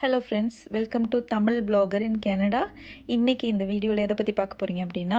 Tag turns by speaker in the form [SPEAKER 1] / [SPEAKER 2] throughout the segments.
[SPEAKER 1] Hello friends welcome to Tamil blogger in Canada இன்றைக்கி இந்த வீடியோவில் எதை பற்றி பார்க்க போகிறீங்க அப்படின்னா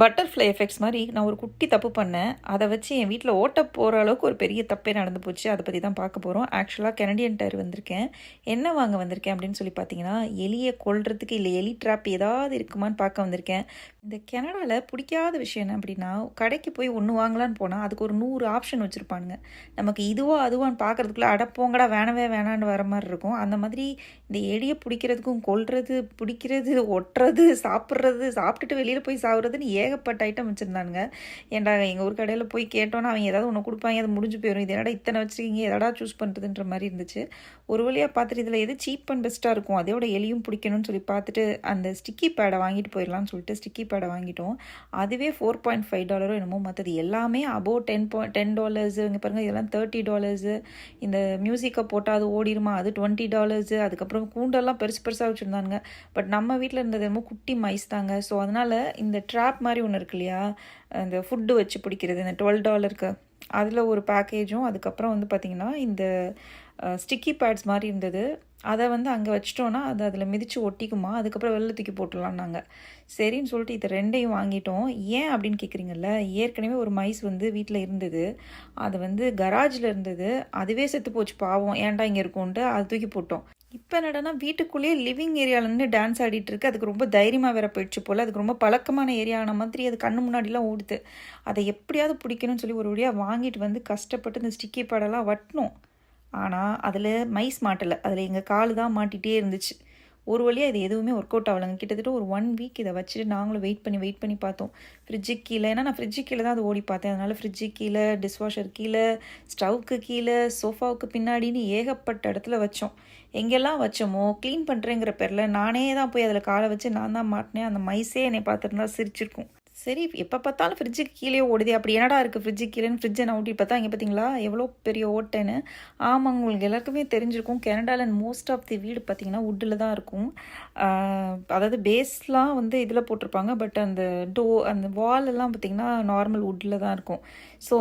[SPEAKER 1] பட்டர்ஃப்ளை எஃபெக்ட்ஸ் மாதிரி நான் ஒரு குட்டி தப்பு பண்ணேன். அதை வச்சு என் வீட்டில் ஓட்ட போகிற அளவுக்கு ஒரு பெரிய தப்பே நடந்து போச்சு. அதை பற்றி தான் பார்க்க போகிறோம் ஆக்சுவலாக கெனடியன் டயர் வந்திருக்கேன். என்ன வாங்க வந்திருக்கேன் அப்படின்னு சொல்லி பார்த்தீங்கன்னா எலியை கொள்றதுக்கு இல்லை எலி ட்ராப் ஏதாவது இருக்குமான்னு பார்க்க வந்திருக்கேன். இந்த கெனடாவில் பிடிக்காத விஷயம் என்ன அப்படின்னா கடைக்கு போய் ஒன்று வாங்கலான்னு போனால் அதுக்கு ஒரு நூறு ஆப்ஷன் வச்சுருப்பானுங்க. நமக்கு இதுவோ அதுவான்னு பார்க்குறதுக்குள்ள அடப்போங்கடா வேணவே வேணான்னு வர மாதிரி இருக்கும். அந்த மாதிரி இந்த எலியை பிடிக்கிறதுக்கும் கொல்றது பிடிக்கிறது ஒட்டுறது சாப்பிட்றது சாப்பிட்டுட்டு வெளியில் போய் சாப்பிட்றதுன்னு ஏகப்பட்ட ஐட்டம் வச்சுருந்தானுங்க. ஏன்டா எங்கள் ஊர் கடையில் போய் கேட்டோன்னா அவங்க ஏதாவது ஒன்று கொடுப்பாங்க அது முடிஞ்சு போயிடும் இது என்னடா இத்தனை வச்சுருக்கீங்க? எதடா சூஸ் பண்ணுறதுன்ற மாதிரி இருந்துச்சு. ஒரு வழியாக பார்த்துட்டு இதில் எது சீப் அண்ட் பெஸ்ட்டாக இருக்கும்? அதோட எலியும் பிடிக்கணும்னு சொல்லி பார்த்துட்டு அந்த ஸ்டிக்கி பேடை வாங்கிட்டு போயிடலாம்னு சொல்லிட்டு ஸ்டிக்கி பேடை வாங்கிட்டோம். அதுவே ஃபோர் பாயிண்ட் ஃபைவ் டாலரோ என்னமோ மற்றது எல்லாமே above ten point ten dollars இங்கே பாருங்கள் இதெல்லாம் தேர்ட்டி டாலர்ஸு இந்த மியூசிக்கை போட்டால் அது ஓடிடுமா அது டுவெண்ட்டி டாலர்ஸு அதுக்கப்புறம் கூண்டெல்லாம் பெருசு பெருசாக வச்சுருந்தாங்க பட் நம்ம வீட்டில் இருந்தது என்னமோ குட்டி மைஸ் தாங்க. ஸோ அதனால் இந்த ட்ராப் மாதிரி ஒன்று இருக்கு இல்லையா? அந்த ஃபுட்டு வச்சு பிடிக்கிறது இந்த டுவெல் டாலருக்கு அதில் ஒரு பேக்கேஜும் அதுக்கப்புறம் வந்து பார்த்திங்கன்னா இந்த ஸ்டிக்கி பேட்ஸ் மாதிரி இருந்தது. அதை வந்து அங்கே வச்சிட்டோன்னா அது அதில் மிதித்து ஒட்டிக்குமா? அதுக்கப்புறம் வெளில தூக்கி போட்டுடலாம் நாங்கள் சரின்னு சொல்லிட்டு இதை ரெண்டையும் வாங்கிட்டோம். ஏன் அப்படின்னு கேட்குறீங்கல்ல ஏற்கனவே ஒரு மைஸ் வந்து வீட்டில் இருந்தது. அது வந்து கராஜில் இருந்தது. அதுவே செத்து போச்சு பாவம். ஏன்டா இங்கே இருக்கும்ன்ட்டு அது தூக்கி போட்டோம். இப்போ என்னடானா வீட்டுக்குள்ளேயே லிவிங் ஏரியாவிலேருந்து டான்ஸ் ஆடிட்டு இருக்கு. அதுக்கு ரொம்ப தைரியமாக வேற போயிடுச்சு போல். அதுக்கு ரொம்ப பழக்கமான ஏரியான மாதிரி அது கண்ணு முன்னாடிலாம் ஓடுது. அதை எப்படியாவது பிடிக்கணும்னு சொல்லி ஒரு வழியாக வாங்கிட்டு வந்து கஷ்டப்பட்டு இந்த ஸ்டிக்கி படம்லாம் வட்டணும் ஆனால் அதில் மைஸ் மாட்டலை. அதில் எங்கள் கால் தான் மாட்டிகிட்டே இருந்துச்சு. ஒரு வழியாக இது எதுவுமே ஒர்க் அவுட் ஆகலைங்க. கிட்டத்தட்ட ஒரு ஒன் வீக் இதை வச்சுட்டு நாங்களும் வெயிட் பண்ணி வெயிட் பண்ணி பார்த்தோம். ஃப்ரிட்ஜுக்கு கீழே ஏன்னா நான் ஃப்ரிட்ஜு கீழே தான் அது ஓடி பார்த்தேன். அதனால் ஃப்ரிட்ஜு கீழே டிஷ்வாஷர் கீழே ஸ்டவ்க்கு கீழே சோஃபாவுக்கு பின்னாடின்னு ஏகப்பட்ட இடத்துல வச்சோம். எங்கெல்லாம் வச்சோமோ க்ளீன் பண்ணுறேங்கிற பேரில் நானே தான் போய் அதில் காலை வச்சு நான் தான் மாட்டினேன். அந்த மைஸே என்னை பார்த்துருந்தா சிரிச்சிருக்கும். சரி எப்போ பார்த்தாலும் ஃப்ரிட்ஜுக்கு கீழே ஓடுது. அப்படி என்னடா இருக்குது ஃப்ரிட்ஜு கீழேன்னு? ஃப்ரிட்ஜை நான் ஊட்டி பார்த்தா இங்கே பார்த்தீங்களா எவ்வளோ பெரிய ஓட்டேன்னு. ஆமாங்க உங்களுக்கு எல்லாருக்குமே தெரிஞ்சிருக்கும். கனடாவில் மோஸ்ட் ஆஃப் தி வீடு பார்த்திங்கன்னா வுட்டில் தான் இருக்கும். அதாவது பேஸ்லாம் வந்து இதில் போட்டிருப்பாங்க. பட் அந்த டோ அந்த வால் எல்லாம் பார்த்தீங்கன்னா நார்மல் வுட்டில் தான் இருக்கும். ஸோ